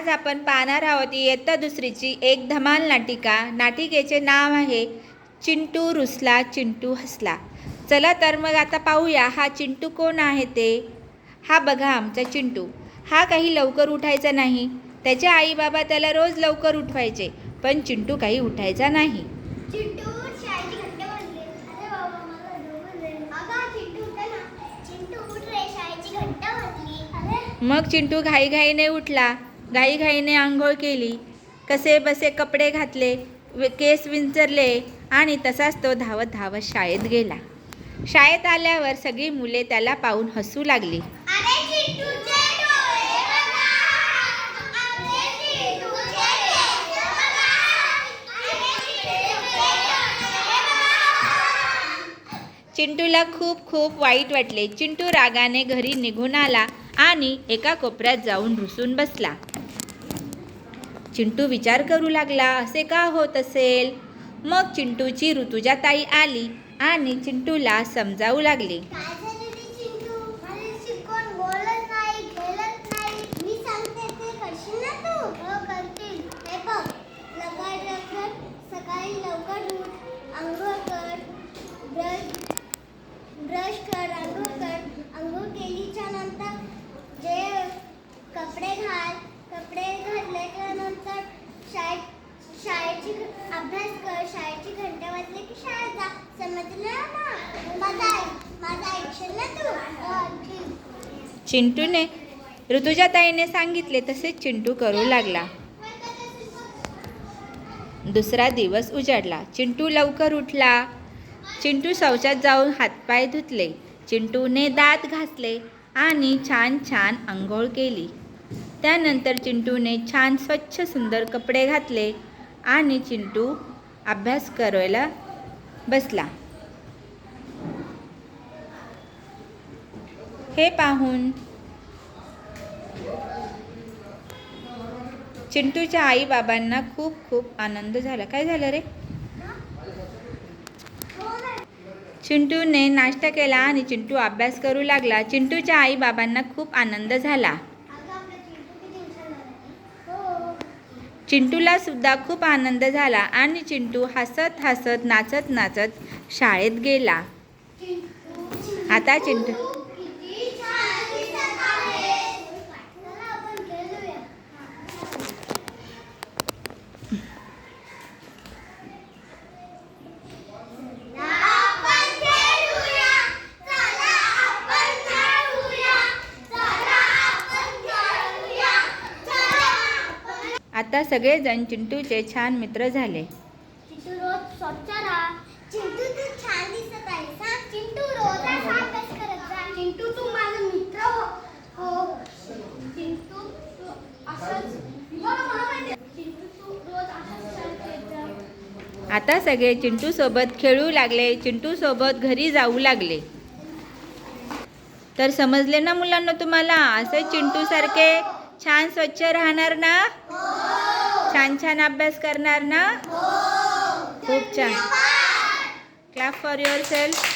आज आपण पाहणार आहोत इयत्ता दुसरीची एक धमाल नाटिका. नाटिकेचे नाव आहे चिंटू रुसला चिंटू हसला. चला तर मग आता पाहूया हा चिंटू कोण आहे ते. हा बघा आमचा चिंटू. हा काही लवकर उठायचा नाही. त्याचे आई बाबा त्याला रोज लवकर उठवायचे पण चिंटू काही उठायचा नाही. मग चिंटू घाईघाईने उठला. घाईघाईने आंघोळ केली. कसे बसे कपडे घातले केस विंचरले आणि तसाच तो धावत धावत शाळेत गेला. शाळेत आल्यावर सगळी मुले त्याला पाहून हसू लागली. चिंटूला खूप खूप वाईट वाटले. चिंटू रागाने घरी निघून आला आणि एका कोपऱ्यात जाऊन रुसून बसला. चिंटू विचार करू लागला असे का होत असेल? मग चिंटूची ऋतुजाताई आली आणि चिंटूला समजावू लागली. काय झालं रे चिंटू माझ्याशी कोण बोलत नाही खेळत नाही मी सांगते ते करशील ना तू हो करतील हे बघ लवकर लवकर सकाळी लवकर उठ आंघोळ कर ब्रश ब्रश कर आंघोळ कर आंघोळ केलीच्या नंतर जे कपडे घाल कपडे घातल्याच्या नंतर शाळेत शाळेची अभ्यास कर शाळेची घंटा वाजली की शाळेत जा. समजलं ना माझा माझा ऐकशील ना तू. चिंटूने ऋतुजाताईने सांगितले तसेच चिंटू करू लागला. दुसरा दिवस उजाडला. चिंटू लवकर उठला. चिंटू शौचात जाऊन हातपाय धुतले. चिंटूने दात घासले आणि छान छान आंघोळ केली. त्यानंतर चिंटूने छान स्वच्छ सुंदर कपडे घातले आणि चिंटू अभ्यास करायला बसला. हे पाहून चिंटूच्या आई बाबांना खूप खूप आनंद झाला. काय झालं रे? चिंटूने नाश्ता केला आणि चिंटू अभ्यास करू लागला. चिंटूच्या आई बाबांना खूप आनंद झाला अगं आपलं चिंटू किती हुशार झालं. हो चिंटूला सुद्धा खूप आनंद झाला आणि चिंटू हसत हसत नाचत नाचत शाळेत गेला. आता चिंटू किती छान दिसत आहे. चला आपण खेळूया. आपण खेळूया. चला आपण खेळूया. चला आपण खेळूया. चला आपण- आता सगळेजण चिंटूचे छान मित्र झाले. चिंटू रोज स्वच्छ राहा. चिंटू तू छान दिसत आहेस हा? चिंटू रोज असा अभ्यास करत जा. चिंटू तू माझा मित्र हो. हो. चिंटू तू असंच. मला मला माहिती आहे. चिंटू तू रोज असाच छान खेळत जा. आता सगळे चिंटू सोबत खेळू लागले. चिंटू सोबत घरी जाऊ लागले. तर समजले ना मुलांना तुम्हाला? असे चिंटू सारखे छान स्वच्छ राहणार ना? छान छान अभ्यास करणार ना? खूप छान. Clap for your self